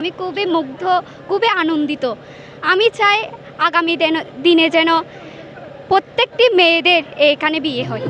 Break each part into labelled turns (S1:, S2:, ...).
S1: আমি খুবই মুগ্ধ, খুবই আনন্দিত। আমি চাই আগামী দিন- যেন প্রত্যেকটি মেয়েদের এখানে বিয়ে হয়।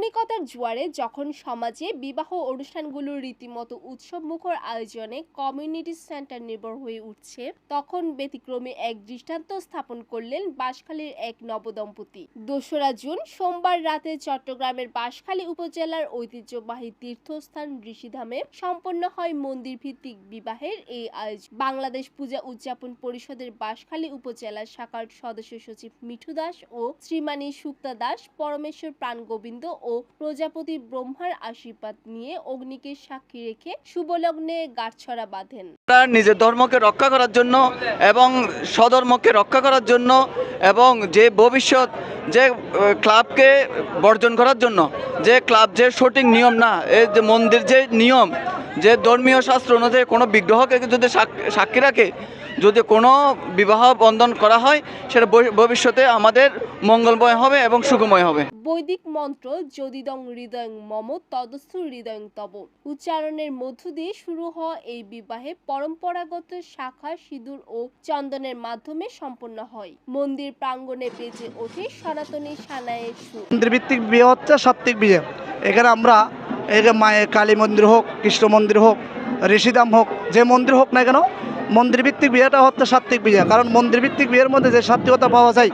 S2: আধুনিকতার জোয়ারে যখন সমাজে বিবাহ অনুষ্ঠানগুলো রীতিমতো উৎসব মুখর আয়োজনে কমিউনিটি সেন্টার নির্ভর হয়ে উঠছে, তখন ব্যতিক্রমী এক দৃষ্টান্ত স্থাপন করলেন বাঁশখালীর এক নবদম্পতি। দোসরা জুন, সোমবার রাতে চট্টগ্রামের বাঁশখালী উপজেলার ঐতিহ্যবাহী তীর্থস্থান ঋষিধামে সম্পন্ন হয় মন্দির ভিত্তিক বিবাহের এই আয়োজন। বাংলাদেশ পূজা উদযাপন পরিষদের বাঁশখালী উপজেলা শাখার সদস্য সচিব মিঠু দাস ও শ্রীমানী সুক্তা দাস, পরমেশ্বর প্রাণ গোবিন্দ ও প্রজাপতি ব্রহ্মার আশীর্বাদ নিয়ে অগ্নিকে সাক্ষী রেখে শুভলগ্নে গাঁটছড়া বাঁধেন।
S3: তার নিজের ধর্মকে রক্ষা করার জন্য এবং স্বধর্মকে রক্ষা করার জন্য এবং যে ভবিষ্যৎ, যে ক্লাবকে বর্জন করার জন্য, যে ক্লাব যে সঠিক নিয়ম না, এই যে মন্দির যে নিয়ম, যে ধর্মীয় শাস্ত্র অনুযায়ী কোনো বিগ্রহকে যদি সাক- সাক্ষী রাখে যদি কোনো বিবাহ বন্ধন করা হয় সেটা ভবিষ্যতে আমাদের মঙ্গলময় হবে এবং সুখময় হবে।
S2: বৈদিক মন্ত্র যদিদং হৃদয়ং মম তদস্থ হৃদয়ং তব। উচ্চারণের মধ্য দিয়ে শুরু হওয়া এই বিবাহে পরম্পরাগত শাখা সিঁদুর ও চন্দনের মাধ্যমে সম্পন্ন হয়। মন্দির প্রাঙ্গণে বেজে ওঠে সনাতনী সানায়ের সুর।
S4: মন্দিরভিত্তিক বিয়ে হচ্ছে সাত্ত্বিক বিয়ে। এখানে আমরা এখানে মায়ের কালী মন্দির হোক কৃষ্ণ মন্দির হোক ঋষিধাম হোক যে মন্দির হোক না কেন মন্দিরভিত্তিক বিয়েটা হচ্ছে সাত্ত্বিক বিয়ে। কারণ মন্দিরভিত্তিক বিয়ের মধ্যে যে সাত্ত্বিকতা পাওয়া যায়,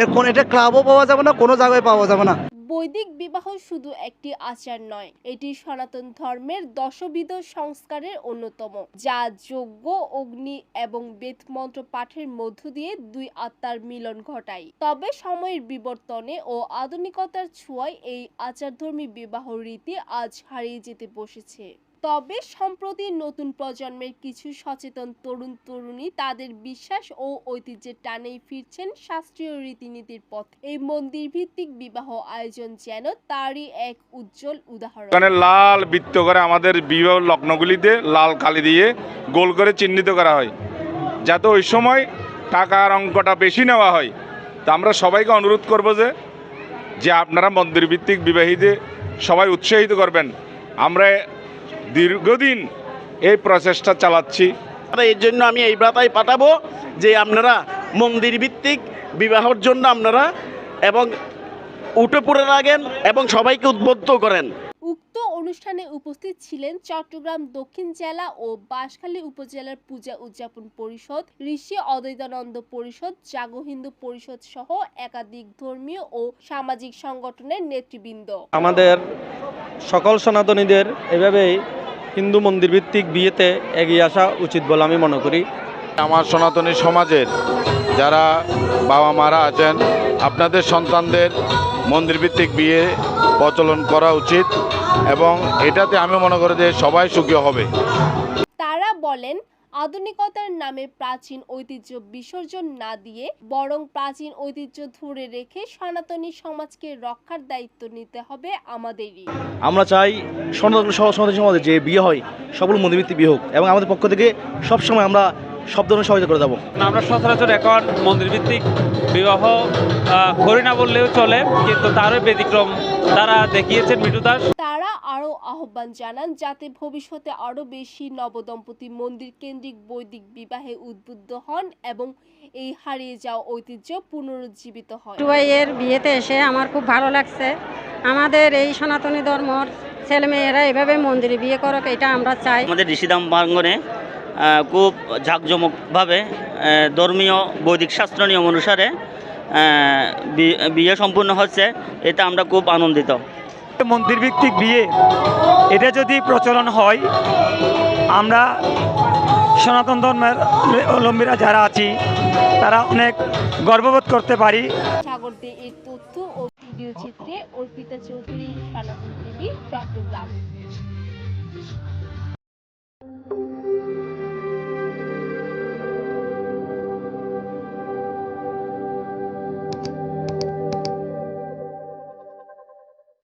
S4: এর কোন এটা ক্লাবও পাওয়া যাবে না, কোনো জায়গায় পাওয়া যাবে না।
S2: বৈদিক বিবাহ শুধু একটি আচার নয়, এটি সনাতন ধর্মের দশবিধ সংস্কারের অন্যতম। যা যজ্ঞ, অগ্নি এবং বেদ মন্ত্র পাঠের মধ্য দিয়ে দুই আত্মার মিলন ঘটায়। তবে সময়ের বিবর্তনে ও আধুনিকতার ছোঁয়ায় এই আচারধর্মী বিবাহ রীতি আজ হারিয়ে যেতে বসেছে। তবে সম্প্রতি নতুন প্রজন্মের কিছু সচেতন তরুণ তরুণী তাদের বিশ্বাস ও ঐতিহ্যের টানেই ফিরছেন শাস্ত্রীয় রীতিনীতির পথ। এই মন্দির ভিত্তিক বিবাহ আয়োজন যেন তারই এক উজ্জ্বল উদাহরণ।
S5: লাল বৃত্ত করে আমাদের বিবাহ লগ্নগুলিতে লাল কালি দিয়ে গোল করে চিহ্নিত করা হয়, যাতে ওই সময় টাকার অঙ্কটা বেশি নেওয়া হয়। তা আমরা সবাইকে অনুরোধ করব যে যে আপনারা মন্দির ভিত্তিক বিবাহীদের সবাই উৎসাহিত করবেন। আমরা দীর্ঘদিন এই প্রচেষ্টা চালাচ্ছি।
S6: আর এর জন্য আমি এই বার্তায় পাঠাবো যে আপনারা মন্দির ভিত্তিক বিবাহের জন্য আপনারা এবং উঠে পড়ে লাগেন এবং সবাইকে উদ্বুদ্ধ করেন।
S2: উক্ত অনুষ্ঠানে উপস্থিত ছিলেন চট্টগ্রাম দক্ষিণ জেলা ও বাঁশখালী উপজেলার পূজা উদযাপন পরিষদ ঋষি অদ্বৈতানন্দ পরিষদ জাগো হিন্দু পরিষদ সহ একাধিক ধর্মীয় ও সামাজিক সংগঠনের নেতৃবৃন্দ।
S7: আমাদের সকল সনাতনীদের এভাবেই হিন্দু মন্দির ভিত্তিক বিয়েতে এগিয়ে আসা উচিত বলে আমি মনে করি।
S5: আমার সনাতনী সমাজের যারা বাবা মারা আছেন আপনাদের সন্তানদের মন্দিরভিত্তিক বিয়ে প্রচলন করা উচিত এবং এটাতে আমি মনে করি যে সবাই সুখী হবে।
S2: তারা বলেন আধুনিকতার নামে প্রাচীন ঐতিহ্য বিসর্জন না দিয়ে বরং প্রাচীন ঐতিহ্য ধরে রেখে সনাতনী সমাজকে রক্ষার দায়িত্ব নিতে হবে আমাদেরই।
S8: আমরা চাই সনাতন সমাজে যে বিয়ে হয়, সকল মন্দিরভিত্তিক বিয়ে হোক এবং আমাদের পক্ষ থেকে সবসময় আমরা সব ধরনের সহযোগিতা করে দেবো
S9: আমরা সচরাচর এখন মন্দিরভিত্তিক বিবাহ আহ, করি না বললেও চলে কিন্তু তারও ব্যতিক্রম তারা দেখিয়েছেন মিঠু দাস।
S2: তারা আরও আহ্বান জানান যাতে ভবিষ্যতে আরও বেশি নবদম্পতি মন্দির কেন্দ্রিক বৈদিক বিবাহে উদ্বুদ্ধ হন এবং এই হারিয়ে যাওয়া ঐতিহ্য পুনরুজ্জীবিত হয়।
S10: টুবাইয়ের বিয়েতে এসে আমার খুব ভালো লাগছে। আমাদের এই সনাতনী ধর্মর ছেলেমেয়েরা এভাবে মন্দিরে বিয়ে করক এটা আমরা চাই।
S11: আমাদের ঋষিধাম প্রাঙ্গনে খুব জাঁকজমকভাবে ধর্মীয় বৈদিক শাস্ত্র নিয়ম অনুসারে বিয়ে সম্পূর্ণ হচ্ছে এতে আমরা খুব আনন্দিত।
S7: মন্দির ভিত্তিক বিয়ে এটা যদি প্রচলন হয় আমরা সনাতন ধর্মের অবলম্বীরা যারা আছি তারা অনেক গর্ববোধ করতে পারি।
S2: সাগর এর তথ্য ও ভিডিও চিত্রে অর্পিতা চৌধুরী সনাতন টিভি চট্টগ্রাম।